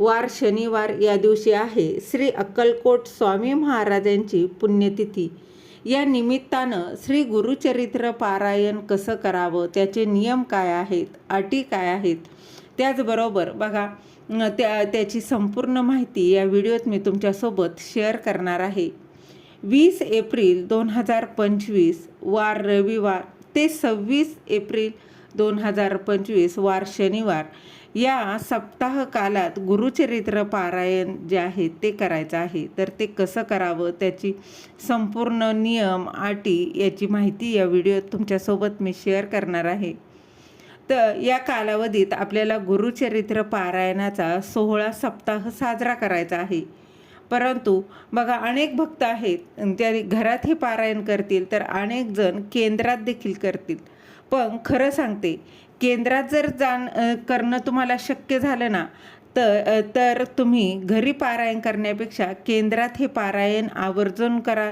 वार शनिवार या दिवशी आहे. श्री अक्कलकोट स्वामी महाराजांची पुण्यतिथी. या निमित्तानं श्री गुरुचरित्र पारायण कसं करावं? त्याचे नियम काय आहेत? अटी काय आहेत? त्याचबरोबर बघा त्या त्याची संपूर्ण माहिती या व्हिडिओत मी तुमच्यासोबत शेअर करणार आहे. वीस एप्रिल दोन हजार पंचवीस वार रविवार. ते सव्वीस एप्रिल दोन हजार पंचवीस वार शनिवार. या सप्ताह कालात गुरुचरित्र पारायण जे आहे ते करायचं आहे. तर ते कसं करावं? त्याची संपूर्ण नियम अटी याची माहिती या व्हिडिओत तुमच्यासोबत मी शेअर करणार आहे. तर या कालावधीत आपल्याला गुरुचरित्र पारायणाचा सोहळा सप्ताह साजरा करायचा आहे. परंतु बघा अनेक भक्त आहेत त्या घरात हे पारायण करतील तर अनेक जण केंद्रात देखील करतील. पण खरं सांगते केंद्रात जर जाण करणं तुम्हाला शक्य झालं ना तर तर तुम्ही घरी पारायण करण्यापेक्षा केंद्रात हे पारायण आवर्जून करा.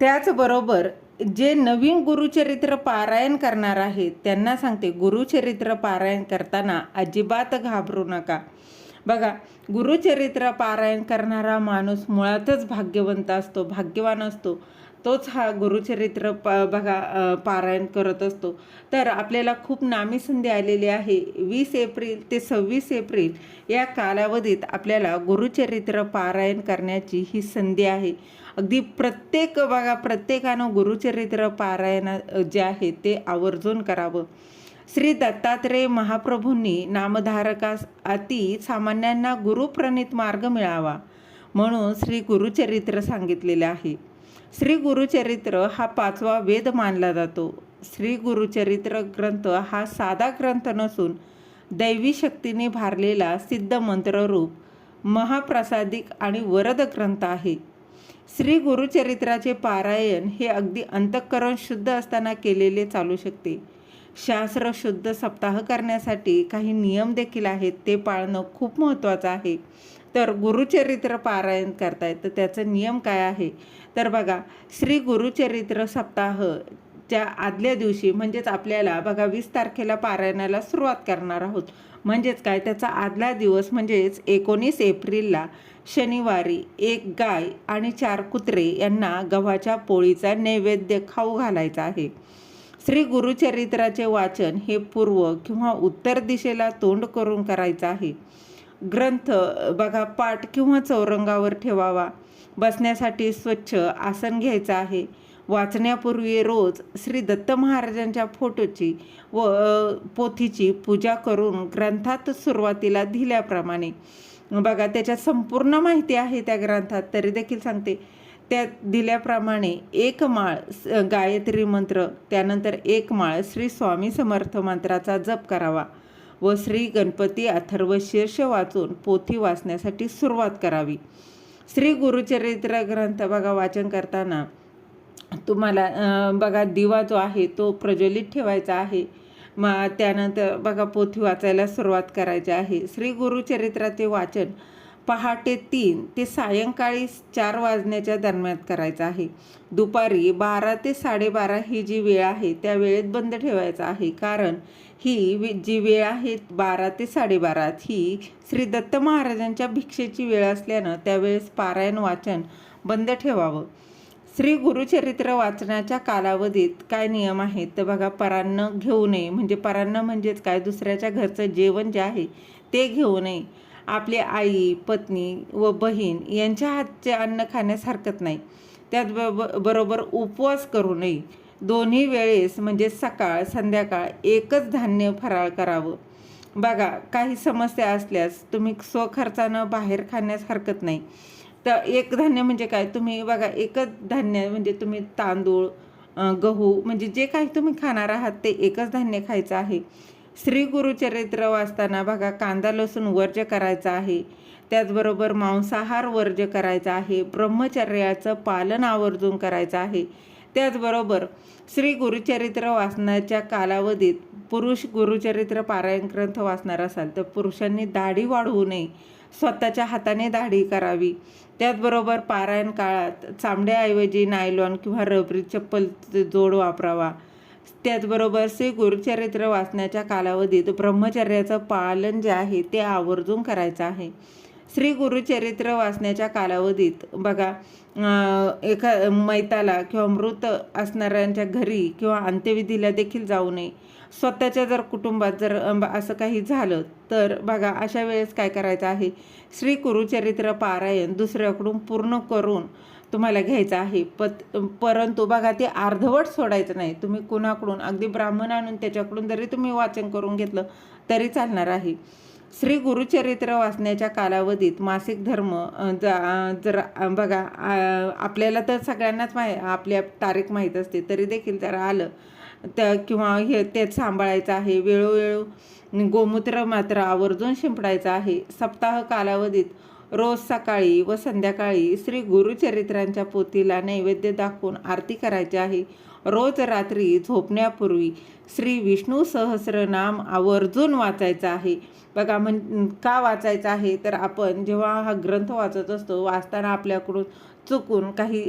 त्याचबरोबर जे नवीन गुरुचरित्र पारायण करणार आहेत त्यांना सांगते गुरुचरित्र पारायण करताना अजिबात घाबरू नका. बघा गुरुचरित्र पारायण करणारा माणूस मुळातच भाग्यवंत असतो भाग्यवान असतो. तोच हा गुरुचरित्र प बघा पारायण करत असतो. तर आपल्याला खूप नामी संधी आलेली आहे. वीस एप्रिल ते सव्वीस एप्रिल या कालावधीत आपल्याला गुरुचरित्र पारायण करण्याची ही संधी आहे. अगदी प्रत्येक बघा प्रत्येकानं गुरुचरित्र पारायण जे आहे ते आवर्जून करावं. श्री दत्तात्रेय महाप्रभूंनी नामधारकास अति सामान्यांना गुरुप्रणित मार्ग मिळावा म्हणून श्री गुरुचरित्र सांगितलेले आहे. श्री गुरुचरित्र हा पाचवा वेद मानला जातो. श्री गुरुचरित्र ग्रंथ हा साधा ग्रंथ नसून दैवी शक्तीने भारलेला सिद्ध मंत्ररूप महाप्रसादिक आणि वरद ग्रंथ आहे. श्री गुरुचरित्राचे पारायण हे अगदी अंतःकरण शुद्ध असताना केलेले चालू शकते. शास्त्र शुद्ध सप्ताह करण्यासाठी काही नियम देखील आहेत ते पाळणं खूप महत्त्वाचं आहे. तर गुरुचरित्र पारायण करतायत. तर त्याचं नियम काय आहे? तर बघा श्री गुरुचरित्र सप्ताह च्या आदल्या दिवशी म्हणजेच आपल्याला बघा वीस तारखेला पारायणाला सुरुवात करणार आहोत. म्हणजेच काय? त्याचा आदला दिवस म्हणजेच एकोणीस एप्रिलला शनिवारी एक गाय आणि चार कुत्रे यांना गव्हाच्या पोळीचा नैवेद्य खाऊ घालायचा आहे. श्री गुरुचरित्राचे वाचन हे पूर्व किंवा उत्तर दिशेला तोंड करून करायचं आहे. ग्रंथ बघा पाठ किंवा चौरंगावर ठेवावा. बसण्यासाठी स्वच्छ आसन घ्यायचं आहे. वाचण्यापूर्वी रोज श्री दत्त महाराजांच्या फोटोची व पोथीची पूजा करून ग्रंथात सुरुवातीला दिल्याप्रमाणे. बघा त्याच्यात संपूर्ण माहिती आहे त्या ग्रंथात तरी देखील सांगते. त्यात दिल्याप्रमाणे एक माळ गायत्री मंत्र त्यानंतर एक माळ श्री स्वामी समर्थ मंत्राचा जप करावा. व श्री गणपती अथर्व शीर्ष वाचून पोथी वाचण्यासाठी सुरुवात करावी. श्री गुरुचरित्र ग्रंथ बघा वाचन करताना तुम्हाला बघा दिवा जो आहे तो प्रज्वलित ठेवायचा आहे. मग त्यानंतर बघा पोथी वाचायला सुरुवात करायची आहे. श्री गुरुचरित्राचे वाचन पहाटे तीन ते सायंकाळी चार वाजण्याच्या दरम्यान करायचं आहे. दुपारी बारा ते साडेबारा ही जी वेळ आहे त्या वेळेत बंद ठेवायचा आहे. कारण ही वे- जी वेळ आहे बारा ते साडेबारात ही श्री दत्त महाराजांच्या भिक्षेची वेळ असल्यानं त्यावेळेस पारायण वाचन बंद ठेवावं. श्री गुरुचरित्र वाचनाच्या कालावधीत काय नियम आहेत? तर बघा परान्न घेऊ नये. म्हणजे परान्न म्हणजेच काय? दुसऱ्याच्या घरचं जेवण जे आहे ते घेऊ नये. आपली आई पत्नी व बहीण यांच्या हातचे अन्न खाण्यास हरकत नाही. त्याच ब- बरोबर उपवास करू नये. दोन्ही वेळेस म्हणजे सकाळ संध्याकाळ एकच धान्य फराळ करावं. बघा काही समस्या असल्यास तुम्ही स्वखर्चानं बाहेर खाण्यास हरकत नाही. तर एक धान्य म्हणजे काय? तुम्ही बघा एकच धान्य म्हणजे तुम्ही तांदूळ गहू म्हणजे जे काही तुम्ही खाणार आहात ते एकच धान्य खायचं आहे. श्री गुरुचरित्र वाचताना बघा कांदा लसूण वर्ज्य करायचा आहे. त्याचबरोबर मांसाहार वर्ज्य करायचा आहे. ब्रह्मचर्याचं पालन आवर्जून करायचं आहे. त्याचबरोबर श्री गुरुचरित्र वाचनाच्या कालावधीत पुरुष गुरुचरित्र पारायण ग्रंथ वाचणार असाल तर पुरुषांनी दाढी वाढवू नये. स्वतःच्या हाताने दाढी करावी. त्याचबरोबर पारायण काळात चामड्याऐवजी नायलॉन किंवा रबरी चप्पल जोड वापरावा. त्याचबरोबर श्री गुरुचरित्र वाचण्याच्या कालावधीत ब्रह्मचर्याचं पालन जे आहे ते आवर्जून करायचं आहे. श्री गुरुचरित्र वाचण्याच्या कालावधीत बघा एका मैताला किंवा मृत असणाऱ्यांच्या घरी किंवा अंत्यविधीला देखील जाऊ नये. स्वतःच्या जर कुटुंबात जर असं काही झालं तर बघा अशा वेळेस काय करायचं आहे? श्री गुरुचरित्र पारायण दुसऱ्याकडून पूर्ण करून तुम्हाला घ्यायचं आहे. पत परंतु बघा ते अर्धवट सोडायचं नाही. तुम्ही कुणाकडून अगदी ब्राह्मण आणून त्याच्याकडून जरी तुम्ही वाचन करून घेतलं तरी चालणार आहे. श्री गुरुचरित्र वाचण्याच्या कालावधीत मासिक धर्म ज- जर बघा आपल्याला तर सगळ्यांनाच माहि आपल्या तारीख माहीत असते तरी देखील जर आलं त्या किंवा हे तेच सांभाळायचं आहे. वेळोवेळी गोमूत्र मात्र आवर्जून शिंपडायचं आहे. सप्ताह कालावधीत रोज सकाळी व संध्याकाळी श्री गुरुचरित्रांच्या पोथीला नैवेद्य दाखवून आरती करायची आहे. रोज रात्री झोपण्यापूर्वी श्री विष्णू सहस्रनाम आवर्जून वाचायचा आहे. बघा म्हण का वाचायचं आहे? तर आपण जेव्हा हा ग्रंथ वाचत असतो वाचताना आपल्याकडून चुकून काही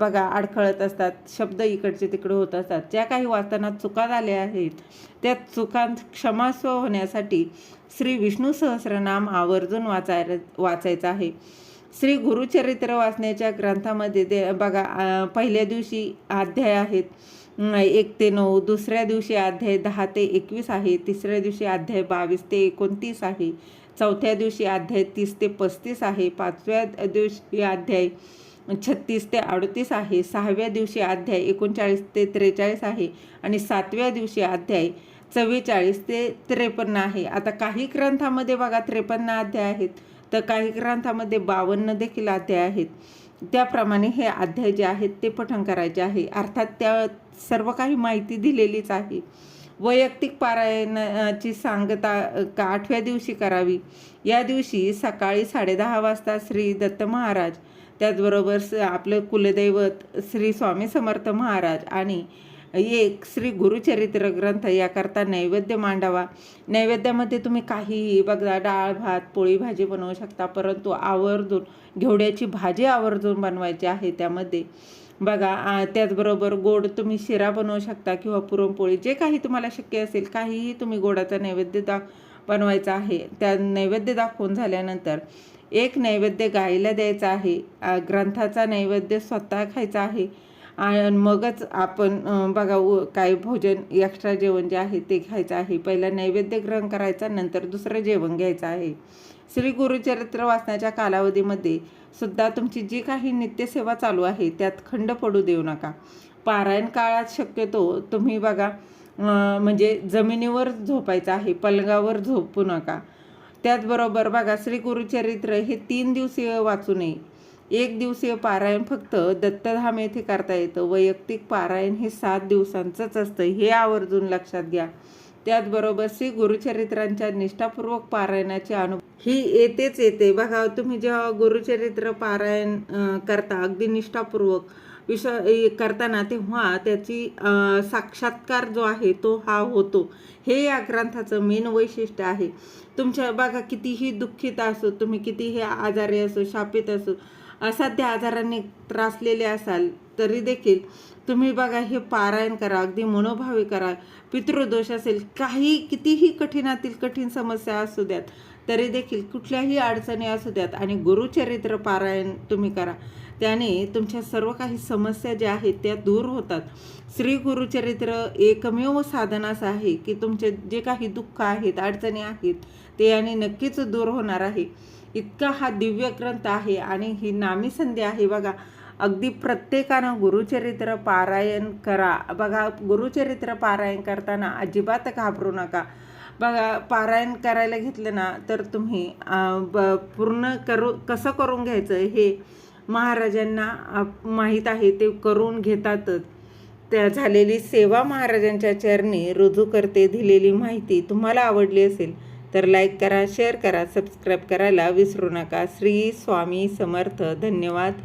बघा अडखळत असतात शब्द इकडचे तिकडे होत असतात. ज्या काही वाचताना चुका झाल्या आहेत त्या चुकां क्षमास्व होण्यासाठी श्री विष्णू सहस्रनाम आवर्जून वाचाय वाचायचं आहे. श्री गुरुचरित्र वाचण्याच्या ग्रंथामध्ये दे बघा पहिल्या दिवशी अध्याय आहेत. एक ते नऊ दुसऱ्या दिवशी अध्याय दहा ते एकवीस आहे तिसऱ्या दिवशी अध्याय बावीस ते एकोणतीस आहे चौथ्या दिवशी अध्याय तीस ते पस्तीस आहे पाचव्या दिवशी अध्याय छत्तीस ते अडतीस आहे. सहाव्या दिवशी अध्याय एकोणचाळीस ते त्रेचाळीस आहे आणि सातव्या दिवशी अध्याय चव्वेचाळीस ते त्रेपन्न आहे. आता काही ग्रंथामध्ये बघा त्रेपन्न अध्याय आहेत. तर काही ग्रंथामध्ये बावन्न देखील अध्याय आहेत. त्याप्रमाणे हे अध्याय जे आहेत ते पठण करायचे आहे. अर्थात त्या सर्व काही माहिती दिलेलीच आहे. वैयक्तिक पारायणाची सांगता का आठव्या दिवशी करावी? या दिवशी सकाळी साडेदहा वाजता श्री दत्त महाराज त्याचबरोबर स आपलं कुलदैवत श्री स्वामी समर्थ महाराज आणि एक श्री गुरुचरित्र ग्रंथ याकरता नैवेद्य मांडावा. नैवेद्यामध्ये तुम्ही काहीही बघा डाळ भात पोळी भाजी बनवू शकता परंतु आवर्जून घेवड्याची भाजी आवर्जून बनवायची आहे त्यामध्ये. बघा त्याचबरोबर गोड तुम्ही शिरा बनवू शकता किंवा पुरणपोळी जे काही तुम्हाला शक्य असेल काहीही तुम्ही गोडाचा नैवेद्य दा बनवायचा आहे. त्या नैवेद्य दाखवून झाल्यानंतर एक नैवेद्य गायला द्यायचा आहे. ग्रंथाचा नैवेद्य स्वतः खायचा आहे. आणि मगच आपण बघा काय भोजन एक्स्ट्रा जेवण जे आहे ते खायचं आहे. पहिला नैवेद्य ग्रहण करायचा नंतर दुसरं जेवण घ्यायचं आहे. श्री गुरुचरित्र वाचण्याच्या कालावधीमध्ये सुद्धा तुमची जी काही नित्यसेवा चालू आहे त्यात खंड पडू देऊ नका. पारायण काळात शक्यतो तुम्ही बघा म्हणजे जमिनीवर झोपायचं आहे पलंगावर झोपू नका. त्याचबरोबर बघा श्री गुरुचरित्र हे तीन दिवसीय वाचू नये एक दिवसीय पारायण फक्त दत्तधाम येथे करता येतं. वैयक्तिक पारायण हे सात दिवसांचंच असतं. हे आवर्जून लक्षात घ्या. त्याचबरोबर श्री गुरुचरित्रांच्या निष्ठापूर्वक पारायणाचे अनुभव ही येतेच येते. बघा तुम्ही जेव्हा गुरुचरित्र पारायण करता अगदी निष्ठापूर्वक विश्व करताना तेव्हा त्याची साक्षात्कार जो आहे तो हा होतो. हे या ग्रंथाचं मेन वैशिष्ट्य आहे. तुमच्या बघा कितीही दुःखित असो तुम्ही कितीही आजारी असो शापित असो असाध्य आजारांनी त्रासलेले असाल तरी देखील तुम्ही बघा हे पारायण करा अगदी मनोभावी करा. पितृदोष असेल काही कितीही कठीणातील कठीण समस्या असू द्यात तरी देखील कुठल्याही अडचणी असू द्यात आणि गुरुचरित्र पारायण तुम्ही करा. त्याने तुमच्या सर्व काही समस्या ज्या आहेत त्या दूर होतात. श्री गुरुचरित्र एकमेव साधन असं आहे की तुमचे जे काही दुःख आहेत अडचणी आहेत ते याने नक्कीच दूर होणार आहे. इतका हा दिव्य ग्रंथ आहे आणि ही नामी संधी आहे बघा. अगदी प्रत्येकानं गुरुचरित्र पारायण करा. बघा गुरुचरित्र पारायण करताना अजिबात घाबरू नका. बघा पारायण करायला घेतलं ना तर तुम्ही ब पूर्ण करू कसं करून घ्यायचं हे महाराजांना माहीत आहे ते करून घेतातच. त्या झालेली सेवा महाराजांच्या चरणी रुजू करते दिलेली माहिती तुम्हाला आवडली असेल तर लाईक करा शेअर करा सबस्क्राईब करायला विसरू नका. श्री स्वामी समर्थ. धन्यवाद.